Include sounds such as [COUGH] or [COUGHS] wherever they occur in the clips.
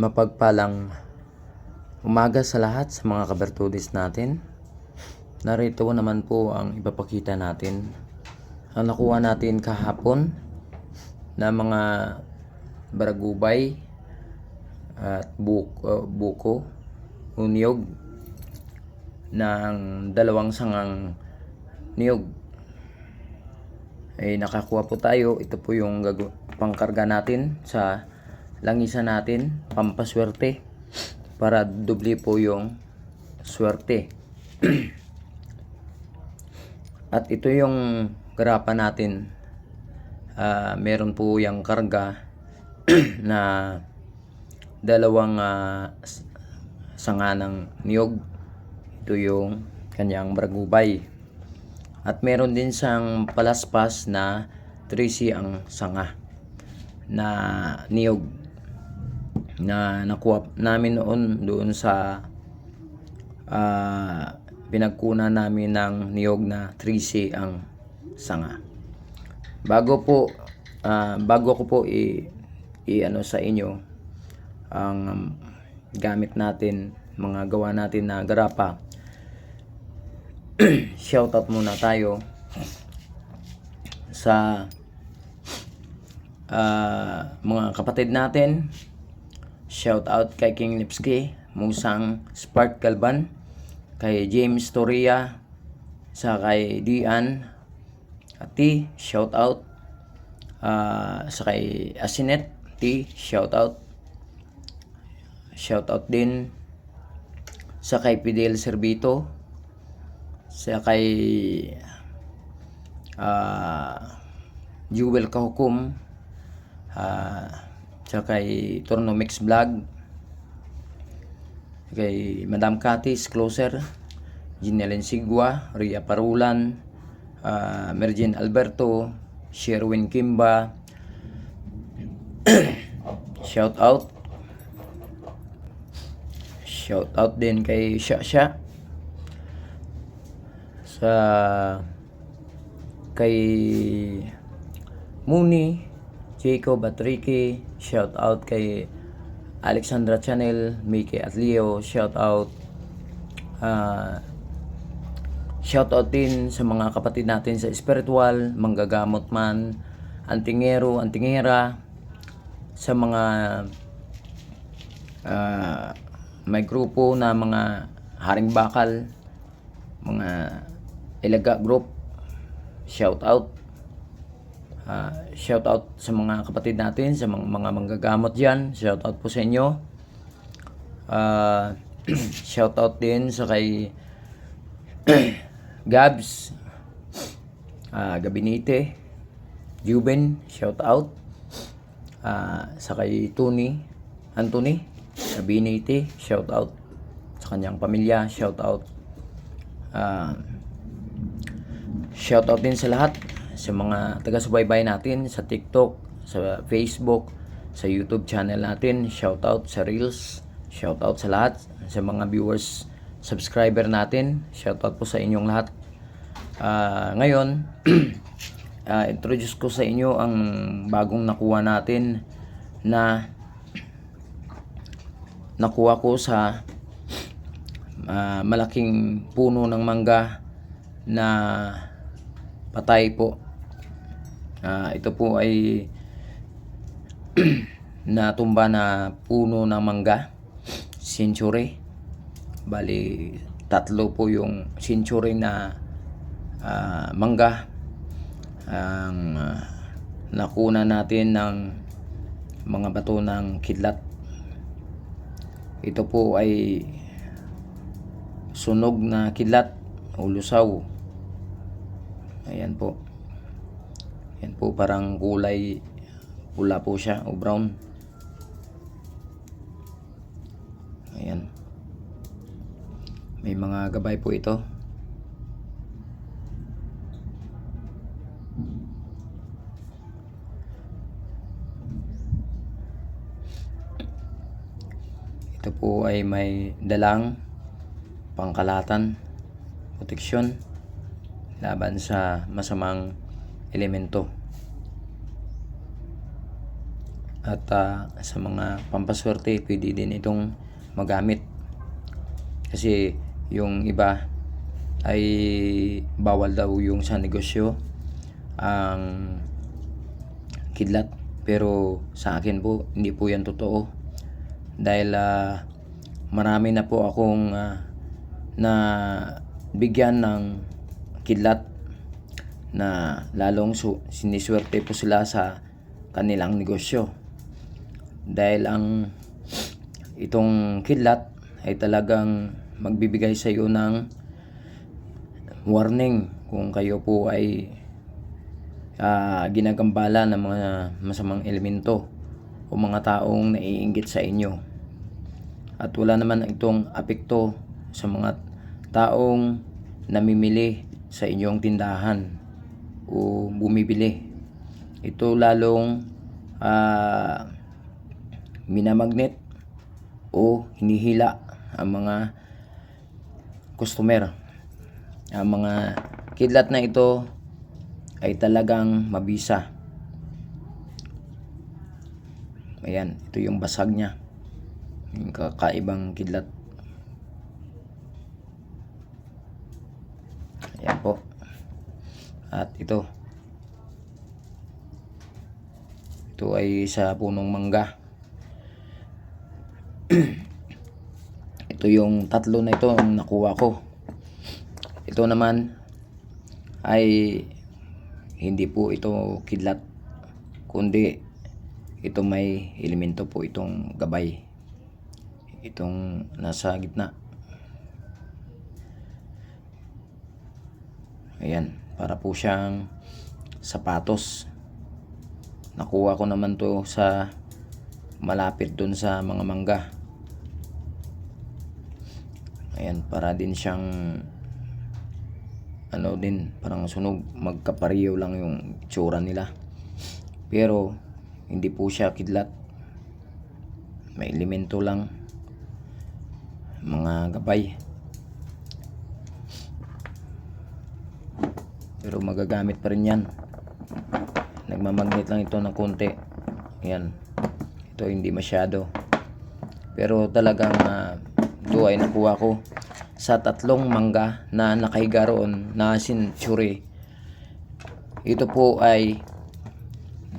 Mapagpalang umaga sa lahat sa mga kabertudis natin. Narito naman po ang ipapakita natin. Ang nakuha natin kahapon na mga baragubay at buk- uh, buko, unyog ng dalawang sangang niyog. Ay nakakuha po tayo. Ito po yung pangkarga natin sa langisan natin, pampaswerte para dubli po yung swerte. [CLEARS THROAT] At ito yung grapa natin. Ah, meron po yung karga [CLEARS THROAT] na dalawang s- sanga ng niyog. Ito yung kanyang bragubay. At meron din siyang palaspas na 3C ang sanga na niyog na nakuha namin noon doon sa ah, pinagkunan namin ng niyog na 3C ang sanga. Bago po ah, bago ko po i, i ano sa inyo ang um, gamit natin mga gawa natin na garapa [CLEARS THROAT] shoutout muna tayo sa ah, mga kapatid natin shout out kay King Lipski Musang Spark Galban kay James Toria sa kay Dian Ati shout out. Ah, sa kay Asinet T shout out. Shout out din sa kay Fidel Servito sa kay ah Jewel Kahukum. Ah sa kay Torno Mix Vlog. Kay Madam Katis Closer. Ginelen Sigwa Ria Parulan. Ah Mergin Alberto. Sherwin Kimba. [COUGHS] Shout out. Shout out din kay Sha Sha. Sa kay Muni, Jacob at Ricky, shout out kay Alexandra Channel, Mickey at Leo, shout out ah shout out din sa mga kapatid natin sa spiritual, manggagamot man, antingero, antingera, sa mga ah, may grupo na mga haring bakal, mga ilaga group, shout out. Ah, shout out sa mga kapatid natin, sa mga, mga manggagamot diyan. Shout out po sa inyo. Ah, [CLEARS THROAT] shout out din sa kay [CLEARS THROAT] Gabs, ah, Gabinite, Juben, shout out. Ah, sa kay Tony, Anthony, Gabinite, shout out. Sa kanyang pamilya, shout out. Ah, Shoutout din sa lahat sa mga taga-subaybay natin sa TikTok, sa Facebook, sa YouTube channel natin. Shoutout sa Reels. Shoutout sa lahat sa mga viewers, subscriber natin. Shoutout po sa inyong lahat. Ah, ngayon, [CLEARS THROAT] ah, introduce ko sa inyo ang bagong nakuha natin na nakuha ko sa ah, malaking puno ng mangga na patay po. Ah, ito po ay [CLEARS THROAT] natumba na puno ng mangga, century. Bali, tatlo po yung century na ah, mangga ang ah, nakuna natin ng mga bato ng kidlat. Ito po ay sunog na kidlat o lusaw. Ayan po. Yan po parang kulay pula po siya o brown. Ayan. May mga gabay po ito. Ito po ay may dalang pangkalatan, proteksyon laban sa masamang elemento. At ah, sa mga pampaswerte, pwede din itong magamit. Kasi yung iba ay bawal daw yung sa negosyo ang kidlat. Pero sa akin po, hindi po yan totoo. Dahil ah, marami na po akong ah, na bigyan ng kidlat na lalong su- siniswerte po sila sa kanilang negosyo. Dahil ang itong kidlat ay talagang magbibigay sa iyo ng warning kung kayo po ay ah, ginagambala ng mga masamang elemento o mga taong naiinggit sa inyo. At wala naman itong apekto sa mga taong namimili sa inyong tindahan o bumibili. Ito lalong ah, minamagnet o hinihila ang mga customer. Ang mga kidlat na ito ay talagang mabisa. Ayan, ito yung basag niya. Yung kakaibang kidlat. Ayan po. At ito. Ito ay sa punong mangga. [CLEARS THROAT] ito yung tatlo na ito ang nakuha ko. Ito naman ay hindi po ito kidlat kundi ito may elemento po itong gabay itong nasa gitna ayan para po siyang sapatos. Nakuha ko naman to sa malapit dun sa mga mangga. Ayan para din siyang ano din parang sunog. Magkapariyo lang yung tsura nila. Pero hindi po siya kidlat. May elemento lang. Mga gabay pero magagamit pa rin yan nagmamagnet lang ito ng konti yan ito hindi masyado pero talagang uh, ito ay nakuha ko sa tatlong mangga na nakahiga roon na century. Ito po ay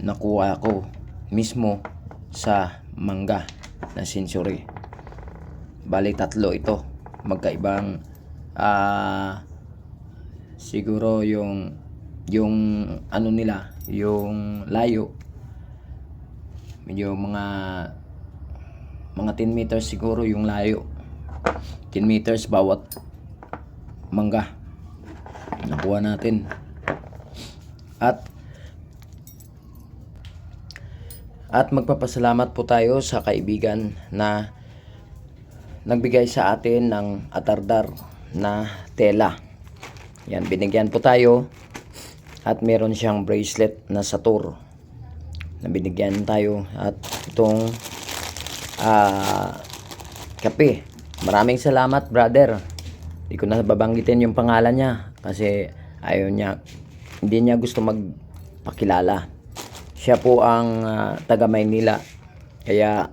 nakuha ko mismo sa mangga na century. Bali tatlo ito. Magkaibang ah siguro yung yung ano nila, yung layo. Medyo mga mga 10 meters siguro yung layo. 10 meters bawat mangga nakuha natin at at magpapasalamat po tayo sa kaibigan na nagbigay sa atin ng atardar na tela yan binigyan po tayo at meron siyang bracelet na satur na binigyan tayo at itong ah kape Maraming salamat, brother. Hindi ko na babanggitin yung pangalan niya kasi ayaw niya, hindi niya gusto magpakilala. Siya po ang uh, taga Maynila. Kaya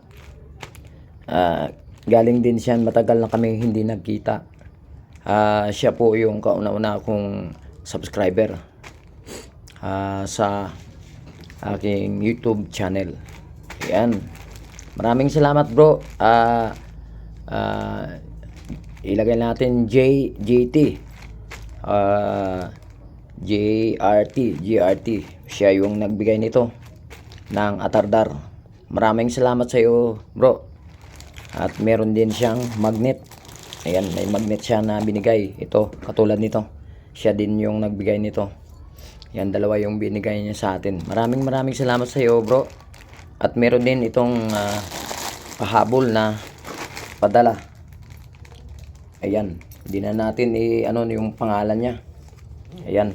uh, galing din siya, matagal na kami hindi nagkita. Uh, siya po yung kauna-una kong subscriber uh, sa aking YouTube channel. Yan. Maraming salamat, bro. Uh, uh, ilagay natin J, JT uh, JRT GRT siya yung nagbigay nito ng atardar maraming salamat sa iyo bro at meron din siyang magnet ayan may magnet siya na binigay ito katulad nito siya din yung nagbigay nito yan dalawa yung binigay niya sa atin maraming maraming salamat sa iyo bro at meron din itong uh, pahabol na padala. Ayan. Hindi na natin i ano yung pangalan niya. Ayan.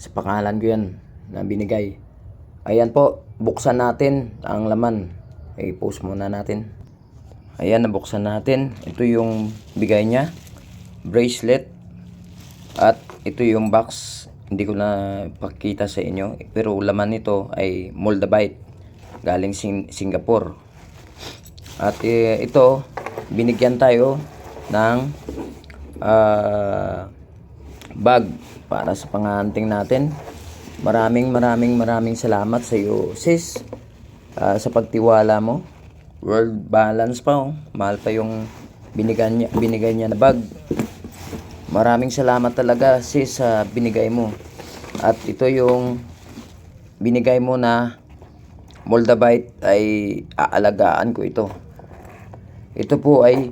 Sa pangalan ko yan na binigay. Ayan po. Buksan natin ang laman. I-post muna natin. Ayan, nabuksan natin. Ito yung bigay niya. Bracelet. At ito yung box. Hindi ko na pakita sa inyo. Pero laman nito ay moldavite. galing Sing- Singapore. At eh, ito, binigyan tayo ng ah, bag para sa panganting natin. Maraming maraming maraming salamat sa iyo, sis, ah, sa pagtiwala mo. World balance pa oh. Mahal pa yung binigay niya, binigay niya na bag. Maraming salamat talaga sis sa binigay mo. At ito yung binigay mo na Moldavite ay aalagaan ko ito. Ito po ay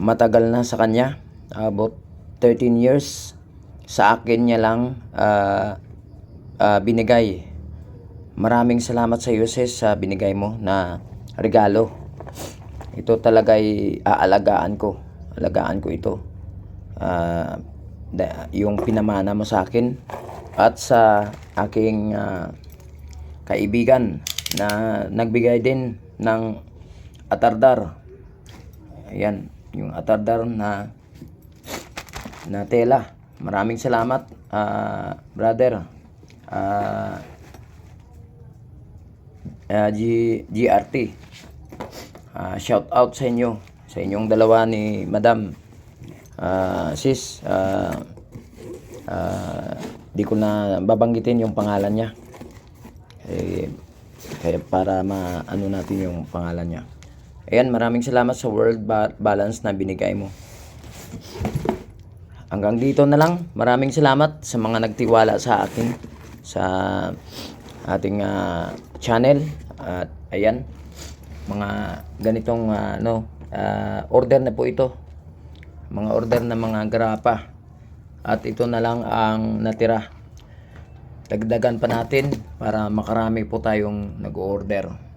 matagal na sa kanya. About 13 years. Sa akin niya lang ah, ah, binigay. Maraming salamat sa iyo sis sa binigay mo na regalo. Ito talaga ay aalagaan ko. Alagaan ko ito. Da- yung pinamana mo sa akin at sa aking ah, kaibigan na nagbigay din ng atardar. Ayan, yung atardar na na tela. Maraming salamat, ah, brother. Ah, ah, G, GRT. Ah, shout out sa inyo, sa inyong dalawa ni Madam. Ah, sis, ah, ah, di ko na babanggitin yung pangalan niya. Eh, kaya para maano natin yung pangalan niya. Ayan, maraming salamat sa World Ba- Balance na binigay mo. Hanggang dito na lang. Maraming salamat sa mga nagtiwala sa akin sa ating ah, channel. At ayan, mga ganitong ah, ano, ah, order na po ito. Mga order na mga grapa. At ito na lang ang natira. Dagdagan pa natin para makarami po tayong nag-order.